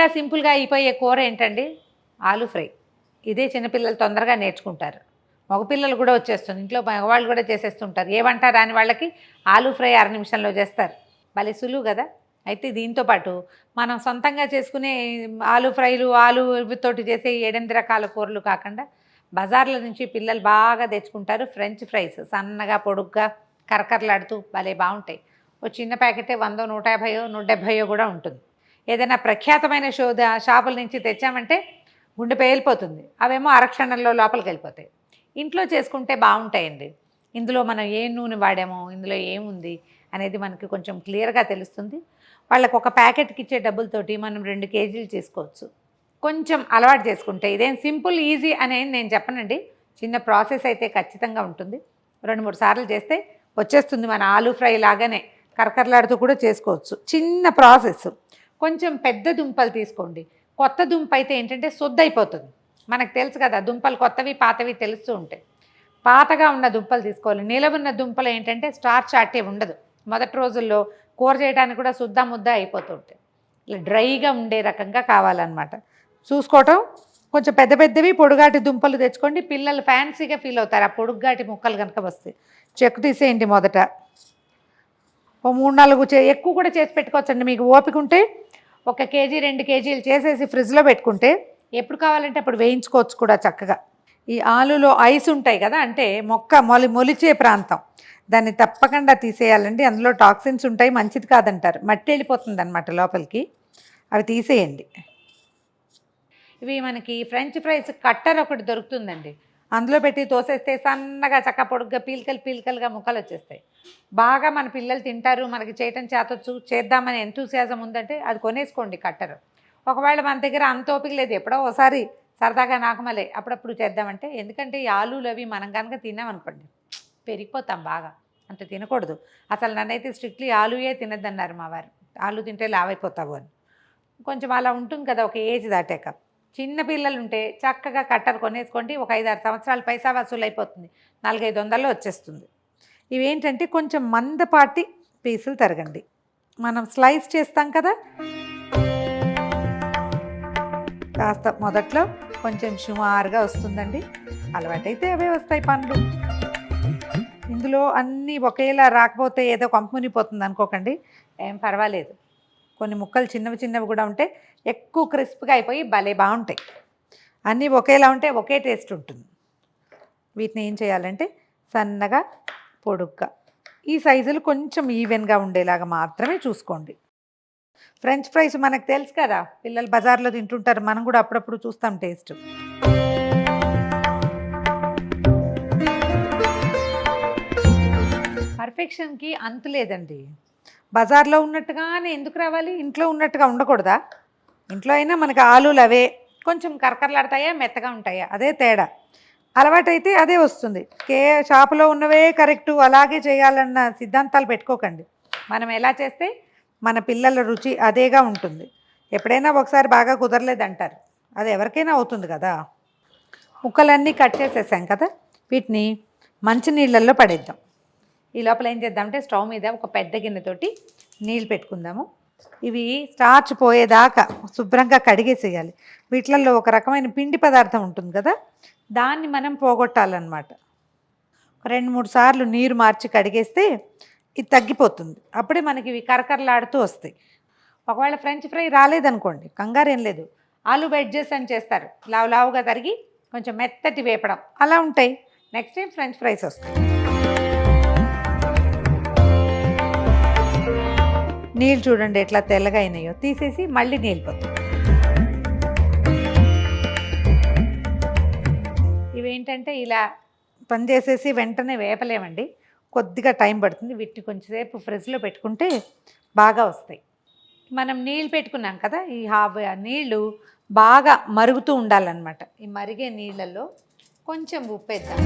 ఈజీగా సింపుల్గా అయిపోయే కూర ఏంటండి? ఆలు ఫ్రై. ఇదే చిన్నపిల్లలు తొందరగా నేర్చుకుంటారు. మగపిల్లలు కూడా వచ్చేస్తుంది. ఇంట్లో మగవాళ్ళు కూడా చేసేస్తుంటారు. ఏ వంట రాని వాళ్ళకి ఆలు ఫ్రై అర నిమిషంలో చేస్తారు. భలే సులువు కదా? అయితే దీంతో పాటు మనం సొంతంగా చేసుకునే ఆలు ఫ్రైలు ఆలు తోటి చేసే ఏడెనిమిది రకాల కూరలు కాకుండా బజార్ల నుంచి పిల్లలు బాగా తెచ్చుకుంటారు. ఫ్రెంచ్ ఫ్రైస్ సన్నగా పొడుగ్గా కరకరలాడుతూ భలే బాగుంటాయి. ఓ చిన్న ప్యాకెటే వందో నూట యాభైయో నూట డెబ్భైయో కూడా ఉంటుంది. ఏదైనా ప్రఖ్యాతమైన షోద షాపుల నుంచి తెచ్చామంటే గుండె పేలిపోతుంది. అవేమో అరక్షణంలో లోపలికి వెళ్ళిపోతాయి. ఇంట్లో చేసుకుంటే బాగుంటాయండి. ఇందులో మనం ఏ నూనె వాడామో ఇందులో ఏముంది అనేది మనకి కొంచెం క్లియర్గా తెలుస్తుంది. వాళ్ళకు ఒక ప్యాకెట్కి ఇచ్చే డబ్బులతోటి మనం రెండు కేజీలు చేసుకోవచ్చు. కొంచెం అలవాటు చేసుకుంటే ఇదేం సింపుల్ ఈజీ అనేది నేను చెప్పనండి. చిన్న ప్రాసెస్ అయితే ఖచ్చితంగా ఉంటుంది. రెండు మూడు సార్లు చేస్తే వచ్చేస్తుంది మన ఆలూ ఫ్రై లాగానే కరకరలాడుతూ కూడా చేసుకోవచ్చు. చిన్న ప్రాసెస్. కొంచెం పెద్ద దుంపలు తీసుకోండి. కొత్త దుంప అయితే ఏంటంటే శుద్ధ అయిపోతుంది మనకు తెలుసు కదా దుంపలు కొత్తవి పాతవి తెలుస్తూ ఉంటాయి. పాతగా ఉన్న దుంపలు తీసుకోవాలి. నిలవున్న దుంపలు ఏంటంటే స్టార్చ్ అట్టే ఉండదు. మొదటి రోజుల్లో కూర చేయడానికి కూడా శుద్ధ ముద్ద అయిపోతుంటాయి ఇలా డ్రైగా ఉండే రకంగా కావాలన్నమాట. చూసుకోవటం కొంచెం పెద్ద పెద్దవి పొడుగాటి దుంపలు తెచ్చుకోండి. పిల్లలు ఫ్యాన్సీగా ఫీల్ అవుతారు. ఆ పొడుగాటి ముక్కలు కనుక వస్తాయి చెక్కు తీసేయండి మొదట. ఓ మూడు నాలుగు చే ఎక్కువ కూడా చేసి పెట్టుకోవచ్చండి. మీకు ఓపిక ఉంటే ఒక కేజీ రెండు కేజీలు చేసేసి ఫ్రిడ్జ్లో పెట్టుకుంటే ఎప్పుడు కావాలంటే అప్పుడు వేయించుకోవచ్చు కూడా చక్కగా. ఈ ఆలులో ఐస్ ఉంటాయి కదా అంటే మొక్క మొలి మొలిచే ప్రాంతం. దాన్ని తప్పకుండా తీసేయాలండి. అందులో టాక్సిన్స్ ఉంటాయి మంచిది కాదంటారు. మట్టి వెళ్ళిపోతుంది అనమాట లోపలికి. అవి తీసేయండి. ఇవి మనకి ఫ్రెంచ్ ఫ్రైస్ కట్టర్ ఒకటి దొరుకుతుందండి. అందులో పెట్టి తోసేస్తే సన్నగా చక్క పొడుగ్గా పీలికలు పీలికలుగా ముక్కలు వచ్చేస్తాయి. బాగా మన పిల్లలు తింటారు మనకి చేయటం చేతొచ్చు చేద్దామని ఎంతూసియాజం ఉందంటే అది కొనేసుకోండి కట్టరు. ఒకవేళ మన దగ్గర అంత ఓపిక లేదు ఎప్పుడో ఒకసారి సరదాగా నాకమలే అప్పుడప్పుడు చేద్దామంటే ఎందుకంటే ఈ ఆలులు అవి మనం కనుక తిన్నామనుకోండి పెరిగిపోతాం బాగా అంత తినకూడదు. అసలు నన్నైతే స్ట్రిక్ట్లీ ఆలుయే తినద్దన్నారు మా వారు. ఆలు తింటే లావైపోతావు అని. కొంచెం అలా ఉంటుంది కదా ఒక ఏజ్ దాటాక. చిన్న ఉంటే చక్కగా కట్టర్ కొనేసుకోండి ఒక ఐదు ఆరు సంవత్సరాలు పైసా వసూలు అయిపోతుంది నాలుగైదు వందల్లో వచ్చేస్తుంది. ఇవేంటంటే కొంచెం మందపాటి పీసులు తరగండి. మనం స్లైస్ చేస్తాం కదా? కాస్త మొదట్లో కొంచెం సుమారుగా వస్తుందండి. అలవాటైతే అవే వస్తాయి పండ్లు ఇందులో అన్నీ ఒకేలా రాకపోతే ఏదో కంపెనీపోతుంది అనుకోకండి. ఏం పర్వాలేదు. కొన్ని ముక్కలు చిన్నవి చిన్నవి కూడా ఉంటే ఎక్కువ క్రిస్ప్గా అయిపోయి భలే బాగుంటాయి. అన్నీ ఒకేలా ఉంటే ఒకే టేస్ట్ ఉంటుంది. వీటిని ఏం చేయాలంటే సన్నగా పొడుగ్గా ఈ సైజులు కొంచెం ఈవెన్గా ఉండేలాగా మాత్రమే చూసుకోండి. ఫ్రెంచ్ ఫ్రైస్ మనకు తెలుసు కదా పిల్లలు బజార్లో తింటుంటారు మనం కూడా అప్పుడప్పుడు చూస్తాం టేస్ట్. పర్ఫెక్షన్కి అంతు లేదండి. బజార్లో ఉన్నట్టుగానే ఎందుకు రావాలి? ఇంట్లో ఉన్నట్టుగా ఉండకూడదా? ఇంట్లో అయినా మనకి ఆలులు అవే కొంచెం కరకరలాడతాయా మెత్తగా ఉంటాయా? అదే తేడా. అలవాటైతే అదే వస్తుంది. కే షాపులో ఉన్నవే కరెక్టు అలాగే చేయాలన్న సిద్ధాంతాలు పెట్టుకోకండి. మనం ఎలా చేస్తే మన పిల్లల రుచి అదేగా ఉంటుంది. ఎప్పుడైనా ఒకసారి బాగా కుదరలేదంటారు. అది ఎవరికైనా అవుతుంది కదా. ముక్కలన్నీ కట్ చేసేసాం కదా. వీటిని మంచినీళ్ళల్లో పడేద్దాం. ఈ లోపల ఏం చేద్దామంటే స్టవ్ మీద ఒక పెద్ద గిన్నెతోటి నీళ్ళు పెట్టుకుందాము. ఇవి స్టార్చ్ పోయేదాకా శుభ్రంగా కడిగేసేయాలి. వీటిలలో ఒక రకమైన పిండి పదార్థం ఉంటుంది కదా దాన్ని మనం పోగొట్టాలన్నమాట. రెండు మూడు సార్లు నీరు మార్చి కడిగేస్తే ఇది తగ్గిపోతుంది. అప్పుడే మనకి ఇవి కరకరలాడుతూ వస్తాయి. ఒకవేళ ఫ్రెంచ్ ఫ్రై రాలేదనుకోండి కంగారు ఏం లేదు. ఆలు వెడ్జెస్ అని చేస్తారు. లావు లావుగా తరిగి కొంచెం మెత్తటి వేపడం అలా ఉంటాయి. నెక్స్ట్ టైం ఫ్రెంచ్ ఫ్రైస్ వస్తాయి. నీళ్ళు చూడండి ఎట్లా తెల్లగా అయినాయో. తీసేసి మళ్ళీ నీళ్ళు పోతాం. ఇవేంటంటే ఇలా పని చేసేసి వెంటనే వేపలేమండి. కొద్దిగా టైం పడుతుంది. వీటిని కొంచెంసేపు ఫ్రిడ్జ్లో పెట్టుకుంటే బాగా వస్తాయి. మనం నీళ్ళు పెట్టుకున్నాం కదా ఈ హాఫ్ ఆ నీళ్ళు బాగా మరుగుతూ ఉండాలన్నమాట. ఈ మరిగే నీళ్ళల్లో కొంచెం ఉప్పేద్దాం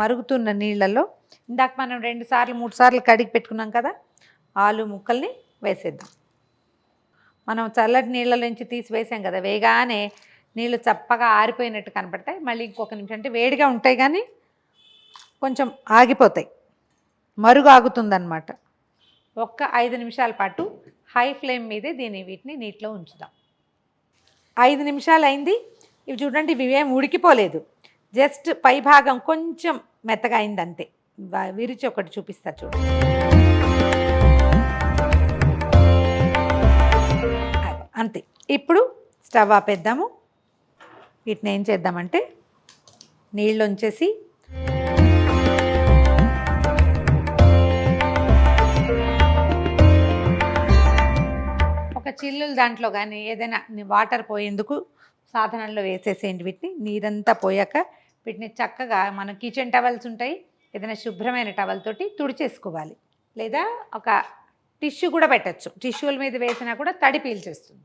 మరుగుతున్న నీళ్ళల్లో ఇందాక మనం రెండు సార్లు మూడు సార్లు కడిగి పెట్టుకున్నాం కదా ఆలు ముక్కల్ని వేసేద్దాం. మనం చల్లటి నీళ్ళ నుంచి తీసి వేసాం కదా వేగానే నీళ్ళు చప్పగా ఆరిపోయినట్టు కనపడతాయి. మళ్ళీ ఇంకొక నిమిషం అంటే వేడిగా ఉంటాయి కానీ కొంచెం ఆగిపోతాయి. మరుగు ఆగుతుందన్నమాట. ఒక్క ఐదు నిమిషాల పాటు హై ఫ్లేమ్ మీదే దీన్ని వీటిని నీటిలో ఉంచుదాం. ఐదు నిమిషాలు అయింది. ఇవి చూడండి ఇవి ఏం ఉడికిపోలేదు. జస్ట్ పై భాగం కొంచెం మెత్తగా అయింది అంతే విరిచి ఒకటి చూపిస్తా చూడు. అంతే. ఇప్పుడు స్టవ్ ఆపేద్దాము. వీటిని ఏం చేద్దామంటే నీళ్ళు ఉంచేసి ఒక చిల్లులు దాంట్లో కానీ ఏదైనా వాటర్ పోయేందుకు సాధనంలో వేసేసేయండి వీటిని. నీరంతా పోయాక వీటిని చక్కగా మనం కిచెన్ టవల్స్ ఉంటాయి. ఏదైనా శుభ్రమైన టవల్ తోటి తుడిచేసుకోవాలి. లేదా ఒక టిష్యూ కూడా పెట్టచ్చు. టిష్యూల మీద వేసినా కూడా తడి పీల్చేస్తుంది.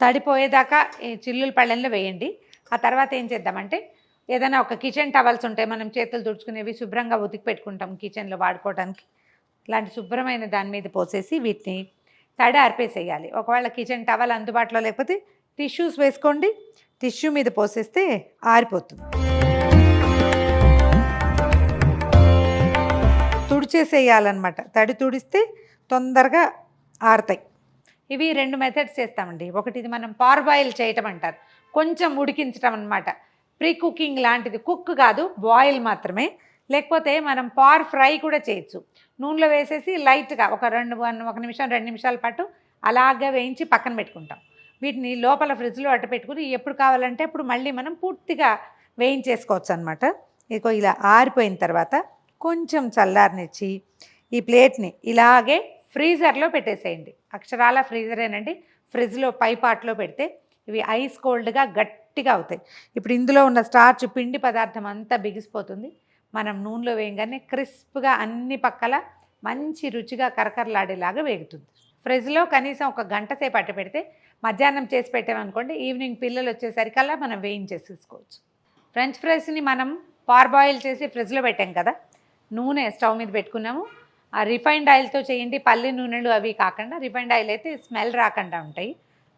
తడిపోయేదాకా ఈ చిల్లుల పళ్ళెంలో వేయండి. ఆ తర్వాత ఏం చేద్దామంటే ఏదైనా ఒక కిచెన్ టవల్స్ ఉంటాయి. మనం చేతులు తుడుచుకునేవి శుభ్రంగా ఉతికి పెట్టుకుంటాం కిచెన్లో వాడుకోవడానికి ఇలాంటి శుభ్రమైన దాని మీద పోసేసి వీటిని తడి ఆర్పేసేయాలి. ఒకవేళ కిచెన్ టవల్ అందుబాటులో లేకపోతే టిష్యూస్ వేసుకోండి. టిష్యూ మీద పోసేస్తే ఆరిపోతుంది. తుడిచేసేయాలన్నమాట తడి తుడిస్తే తొందరగా ఆరుతాయి. ఇవి రెండు మెథడ్స్ చేస్తామండి. ఒకటి ఇది మనం పార్బాయిల్ చేయటం అంటారు కొంచెం ఉడికించటం అనమాట ప్రీ కుకింగ్ లాంటిది కుక్ కాదు బాయిల్ మాత్రమే. లేకపోతే మనం పార్ ఫ్రై కూడా చేయొచ్చు. నూనెలో వేసేసి లైట్గా ఒక రెండు వన్- ఒక నిమిషం రెండు నిమిషాల పాటు అలాగే వేయించి పక్కన పెట్టుకుంటాం. వీటిని లోపల ఫ్రిడ్జ్లో అట్ట పెట్టుకుని ఎప్పుడు కావాలంటే అప్పుడు మళ్ళీ మనం పూర్తిగా వేయించేసుకోవచ్చు అనమాట ఇదిగో ఇలా ఆరిపోయిన తర్వాత కొంచెం చల్లారనిచ్చి ఈ ప్లేట్ని ఇలాగే ఫ్రీజర్లో పెట్టేసేయండి. అక్షరాల ఫ్రీజరేనండి. ఫ్రిడ్జ్లో పై పార్ట్లో పెడితే ఇవి ఐస్ కోల్డ్గా గట్టిగా అవుతాయి. ఇప్పుడు ఇందులో ఉన్న స్టార్చ్ పిండి పదార్థం అంతా బిగిసిపోతుంది. మనం నూనెలో వేయగానే క్రిస్ప్గా అన్ని పక్కల మంచి రుచిగా కరకరలాడేలాగా వేగుతుంది. ఫ్రిడ్జ్లో కనీసం ఒక గంట సేపు అట్ట పెడితే మధ్యాహ్నం చేసి పెట్టామనుకోండి ఈవినింగ్ పిల్లలు వచ్చేసరికల్లా మనం వేయించేసేసుకోవచ్చు. ఫ్రెంచ్ ఫ్రైస్ని మనం పార్బాయిల్ చేసి ఫ్రిడ్జ్లో పెట్టాం కదా నూనె స్టవ్ మీద పెట్టుకున్నాము. ఆ రిఫైండ్ ఆయిల్తో చేయండి. పల్లి నూనెలు అవి కాకుండా రిఫైండ్ ఆయిల్ అయితే స్మెల్ రాకుండా ఉంటాయి.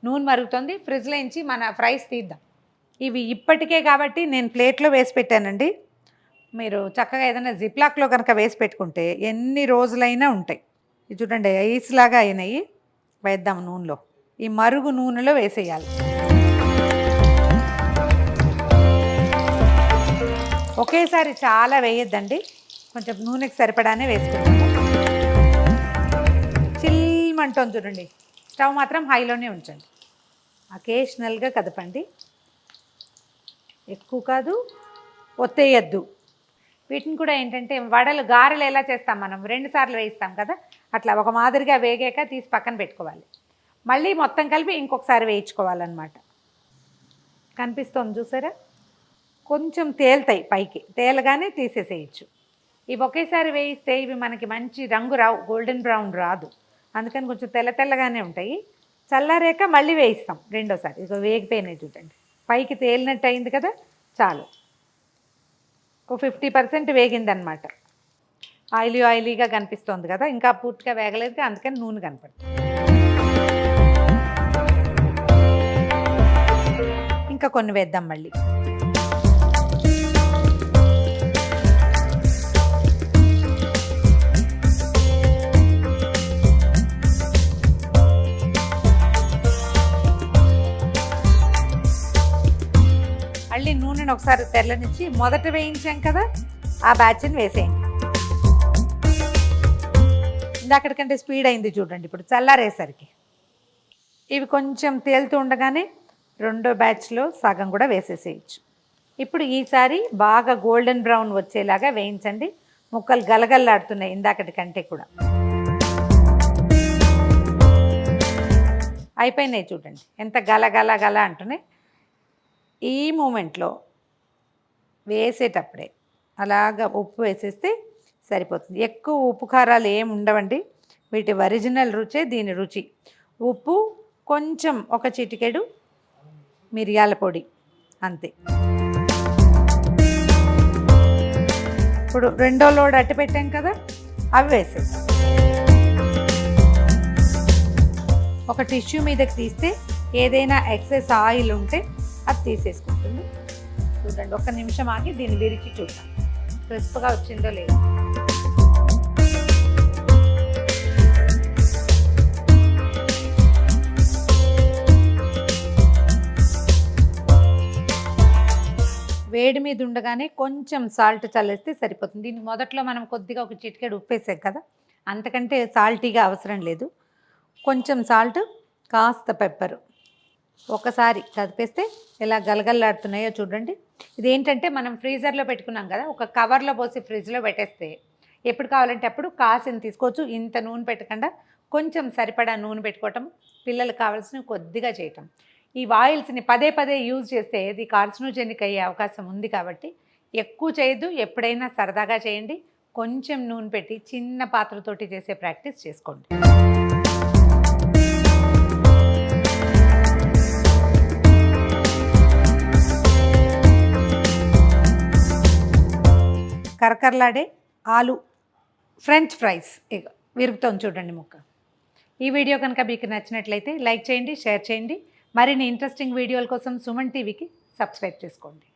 నూనె మరుగుతుంది. ఫ్రిడ్జ్లో నుంచి మన ఫ్రైస్ తీద్దాం. ఇవి ఇప్పటికే కాబట్టి నేను ప్లేట్లో వేసి పెట్టానండి. మీరు చక్కగా ఏదైనా జిప్లాక్లో కనుక వేసి పెట్టుకుంటే ఎన్ని రోజులైనా ఉంటాయి. ఇది చూడండి ఐస్ లాగా అయినాయి. వేద్దాం నూనెలో. ఈ మరుగు నూనెలో వేసేయాలి. ఒకేసారి చాలా వేయద్దండి. కొంచెం నూనెకి సరిపడానే వేసుకుంటాము చిల్మంటుంది చూడండి. స్టవ్ మాత్రం హైలోనే ఉంచండి. అకేషనల్గా కదపండి. ఎక్కువ కాదు ఒత్తేయద్దు. వీటిని కూడా ఏంటంటే వడలు గారెలు ఎలా చేస్తాం మనం? రెండుసార్లు వేయిస్తాం కదా? అట్లా ఒక మాదిరిగా వేగాక తీసి పక్కన పెట్టుకోవాలి. మళ్ళీ మొత్తం కలిపి ఇంకొకసారి వేయించుకోవాలన్నమాట. కనిపిస్తుంది చూసారా? కొంచెం తేలుతాయి పైకి. తేలగానే తీసేసేయచ్చు. ఇవి ఒకేసారి వేయిస్తే ఇవి మనకి మంచి రంగు రావు గోల్డెన్ బ్రౌన్ రాదు. అందుకని కొంచెం తెల్ల తెల్లగానే ఉంటాయి. చల్లారాక మళ్ళీ వేయిస్తాం రెండోసారి. ఇక వేగిపోయినాయి చూడండి. పైకి తేలినట్టు అయింది కదా చాలు. ఒక ఫిఫ్టీ పర్సెంట్ వేగిందనమాట ఆయిలీ ఆయిలీగా కనిపిస్తోంది కదా ఇంకా పూర్తిగా వేగలేదు అందుకని నూనె కనపడుతుంది. ఇంకా కొన్ని వేద్దాం మళ్ళీ. మళ్ళీ ఒకసారి తెల్లనిచ్చి మొదట వేయించాం కదా ఆ బ్యాచ్ని వేసేయండి. ఇందాకటికంటే స్పీడ్ అయింది చూడండి ఇప్పుడు చల్లారేసరికి. ఇవి కొంచెం తేలుతూ ఉండగానే రెండో బ్యాచ్లో సగం కూడా వేసేసేయచ్చు. ఇప్పుడు ఈసారి బాగా గోల్డెన్ బ్రౌన్ వచ్చేలాగా వేయించండి. ముక్కలు గలగల్లాడుతున్నాయి ఇందాకటి కంటే కూడా. అయిపోయినాయి చూడండి ఎంత గల గల గల అంటున్నాయి. ఈ మూమెంట్లో వేసేటప్పుడే. అలాగ ఉప్పు వేసేస్తే సరిపోతుంది. ఎక్కువ ఉప్పు కారాలు ఏమి ఉండవండి. వీటి ఒరిజినల్ రుచే దీని రుచి. ఉప్పు కొంచెం ఒక చిటికెడు మిరియాల పొడి. అంతే. ఇప్పుడు రెండో లోడ్ అట్టి పెట్టాం కదా అవి వేసేస్తాం ఒక టిష్యూ మీదకి తీస్తే ఏదైనా ఎక్సెస్ ఆయిల్ ఉంటే అది తీసేసుకుంటుంది. చూడండి ఒక్క నిమిషం ఆగి దీన్ని విరిచి చూద్దాం. క్రిస్ప్గా వచ్చిందో లేదో. వేడి మీద ఉండగానే కొంచెం సాల్ట్ చల్లేస్తే సరిపోతుంది. దీన్ని మొదట్లో మనం కొద్దిగా ఒక చిటికెడు ఉప్పేసాం కదా అంతకంటే సాల్టీగా అవసరం లేదు. కొంచెం సాల్ట్ కాస్త పెప్పరు. ఒకసారి కదిపేస్తే ఎలా గలగల్లాడుతున్నాయో చూడండి. ఇదేంటంటే మనం ఫ్రీజర్లో పెట్టుకున్నాం కదా ఒక కవర్లో పోసి ఫ్రిడ్జ్లో పెట్టేస్తే ఎప్పుడు కావాలంటే అప్పుడు కాసిన తీసుకోవచ్చు. ఇంత నూనె పెట్టకుండా కొంచెం సరిపడా నూనె పెట్టుకోవటం పిల్లలు కావాల్సినవి కొద్దిగా చేయటం. ఈ ఆయిల్స్ని పదే పదే యూజ్ చేస్తే ఇది కార్సినోజెనిక్ అయ్యే అవకాశం ఉంది కాబట్టి ఎక్కువ చేయొద్దు. ఎప్పుడైనా సరదాగా చేయండి. కొంచెం నూనె పెట్టి చిన్న పాత్రతోటి చేసే ప్రాక్టీస్ చేసుకోండి. కరకరలాడే ఆలు ఫ్రెంచ్ ఫ్రైస్. ఇక విరుగుతోంది చూడండి ముక్క. ఈ వీడియో కనుక మీకు నచ్చినట్లయితే లైక్ చేయండి షేర్ చేయండి. మరిన్ని ఇంట్రెస్టింగ్ వీడియోల కోసం సుమన్ టీవీకి సబ్స్క్రైబ్ చేసుకోండి.